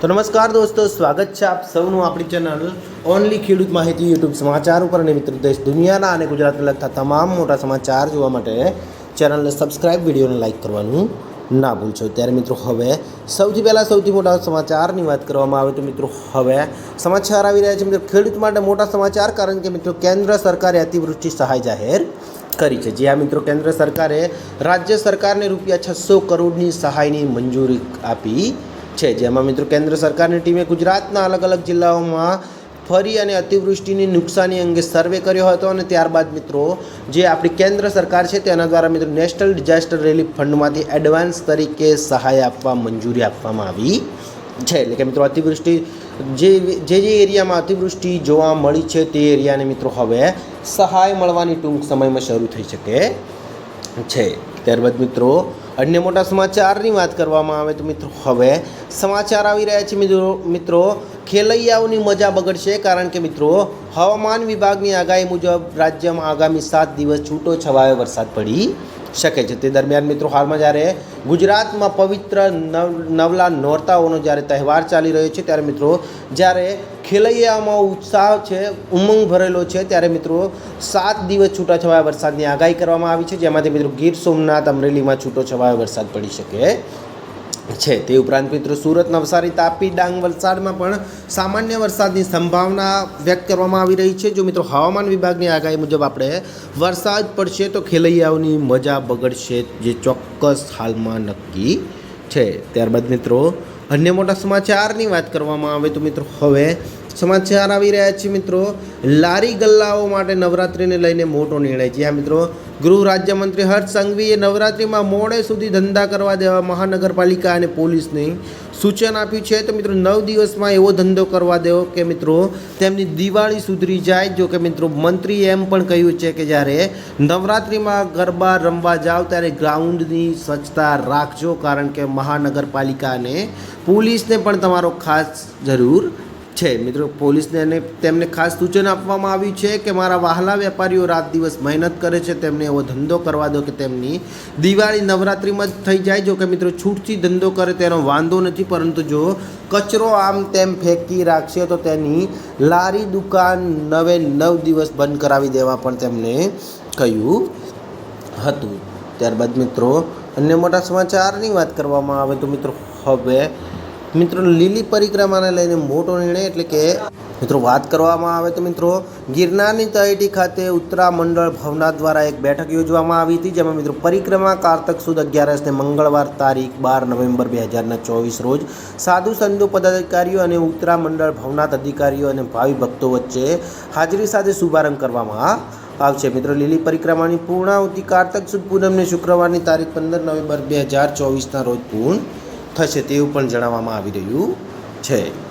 તો નમસ્કાર દોસ્તો, સ્વાગત છે આપ સૌનું આપણી ચેનલ ઓનલી ખેડૂત માહિતી યુટ્યુબ સમાચાર ઉપર. અને મિત્રો, દેશ દુનિયાના અને ગુજરાતને લગતા તમામ મોટા સમાચાર જોવા માટે ચેનલને સબસ્ક્રાઇબ વિડીયોને લાઇક કરવાનું ના ભૂલશો. ત્યારે મિત્રો, હવે સૌથી પહેલાં સૌથી મોટા સમાચારની વાત કરવામાં આવે તો મિત્રો, હવે સમાચાર આવી રહ્યા છે. મિત્રો, ખેડૂત માટે મોટા સમાચાર કારણ કે મિત્રો, કેન્દ્ર સરકારે અતિવૃષ્ટિ સહાય જાહેર કરી છે. જે આ મિત્રો, કેન્દ્ર સરકારે રાજ્ય સરકારને રૂપિયા છસો કરોડની સહાયની મંજૂરી આપી છે, જેમાં મિત્રો કેન્દ્ર સરકારની ટીમે ગુજરાતના અલગ અલગ જિલ્લાઓમાં ફરી અને અતિવૃષ્ટિની નુકસાની અંગે સર્વે કર્યો હતો અને ત્યારબાદ મિત્રો જે આપણી કેન્દ્ર સરકાર છે તેના દ્વારા મિત્રો નેશનલ ડિઝાસ્ટર રિલીફ ફંડમાંથી એડવાન્સ તરીકે સહાય આપવા મંજૂરી આપવામાં આવી છે. એટલે કે મિત્રો અતિવૃષ્ટિ જે જે જે એરિયામાં અતિવૃષ્ટિ જોવા મળી છે તે એરિયાને મિત્રો હવે સહાય મળવાની ટૂંક સમયમાં શરૂ થઈ શકે છે. ત્યારબાદ મિત્રો અન્ય મોટા સમાચારની વાત કરવામાં આવે તો મિત્રો હવે સમાચાર આવી રહ્યા છે મિત્રો. મિત્રો ખેલૈયાઓની મજા બગડશે કારણ કે મિત્રો હવામાન વિભાગની આગાહી મુજબ રાજ્યમાં આગામી સાત દિવસ છૂટો છવાયો વરસાદ પડી શકે છે. તે દરમિયાન મિત્રો, હાલમાં જ્યારે ગુજરાતમાં પવિત્ર નવ, નવલા નોરતાઓનો જ્યારે તહેવાર ચાલી રહ્યો છે, ત્યારે મિત્રો, જ્યારે ખેલૈયામાં ઉત્સાહ છે, ઉમંગ ભરેલો છે, ત્યારે મિત્રો, સાત દિવસ છૂટાછવાયા વરસાદની આગાહી કરવામાં આવી છે. જેમાંથી મિત્રો ગીર સોમનાથ અમરેલીમાં છૂટો છવાયો વરસાદ પડી શકે છે. તે ઉપરાંત મિત્રો સુરત નવસારી તાપી ડાંગ વલસાડમાં પણ સામાન્ય વરસાદની સંભાવના વ્યક્ત કરવામાં આવી રહી છે. જો મિત્રો હવામાન વિભાગની આગાહી મુજબ આપણે વરસાદ પડશે તો ખેલૈયાઓની મજા બગડશે જે ચોક્કસ હાલમાં નક્કી છે. ત્યારબાદ મિત્રો અન્ય મોટા સમાચારની વાત કરવામાં આવે તો મિત્રો હવે સમાચાર આવી રહ્યા છે. મિત્રો લારી ગલ્લાઓ માટે નવરાત્રિને લઈને મોટો નિર્ણય. છે આ મિત્રો ગૃહ રાજ્યમંત્રી હર્ષ સંઘવીએ નવરાત્રિમાં મોડે સુધી ધંધા કરવા દેવા મહાનગરપાલિકા અને પોલીસને સૂચન આપ્યું છે. તો મિત્રો, નવ દિવસમાં એવો ધંધો કરવા દેવો કે મિત્રો, તેમની દિવાળી સુધરી જાય. જો કે મિત્રો, મંત્રીએ એમ પણ કહ્યું છે કે જ્યારે નવરાત્રિમાં ગરબા રમવા જાઓ, ત્યારે ગ્રાઉન્ડની સ્વચ્છતા રાખજો. કારણ કે મહાનગરપાલિકા અને પોલીસને પણ તમારો ખાસ જરૂર છે. મિત્રો, પોલીસને તેમને ખાસ સૂચન આપવામાં આવ્યું છે કે મારા વહાલા વેપારીઓ રાત દિવસ મહેનત કરે છે. તેમને એવો ધંધો કરવા દો કે તેમની દિવાળી નવરાત્રિમાં જ થઈ જાય. જો કે મિત્રો, છૂટથી ધંધો કરે તેનો વાંધો નથી, પરંતુ જો કચરો આમ તેમ ફેંકી રાખશે, તો તેની લારી દુકાન નવે નવ દિવસ બંધ કરાવી દેવા પણ તેમને કહ્યું હતું. ત્યારબાદ મિત્રો, અન્ય મોટા સમાચારની વાત કરવામાં આવે તો મિત્રો, હવે મિત્રો, લીલી પરિક્રમાને લઈને મોટો નિર્ણય એટલે કે, મિત્રો, વાત કરવામાં આવે તો મિત્રો, ગિરનારની તળેટી ખાતે ઉત્તરા મંડળ ભવનાથ દ્વારા એક બેઠક યોજવામાં આવી હતી, જેમાં મિત્રો, પરિક્રમા કારતક સુદ અગિયારસને મંગળવાર તારીખ બાર નવેમ્બર બે હજારના ચોવીસ રોજ સાધુ સંતો પદાધિકારીઓ અને ઉત્તરા મંડળ ભવનાથ અધિકારીઓ અને ભાવિ ભક્તો વચ્ચે હાજરી સાથે શુભારંભ કરવામાં આવશે. મિત્રો, લીલી પરિક્રમાની પૂર્ણાહુતિ કારતક સુદ પૂનમને શુક્રવારની તારીખ પંદર નવેમ્બર બે હજાર ચોવીસના રોજ પૂર્ણ થશે તેવું પણ જણાવવામાં આવી રહ્યું છે.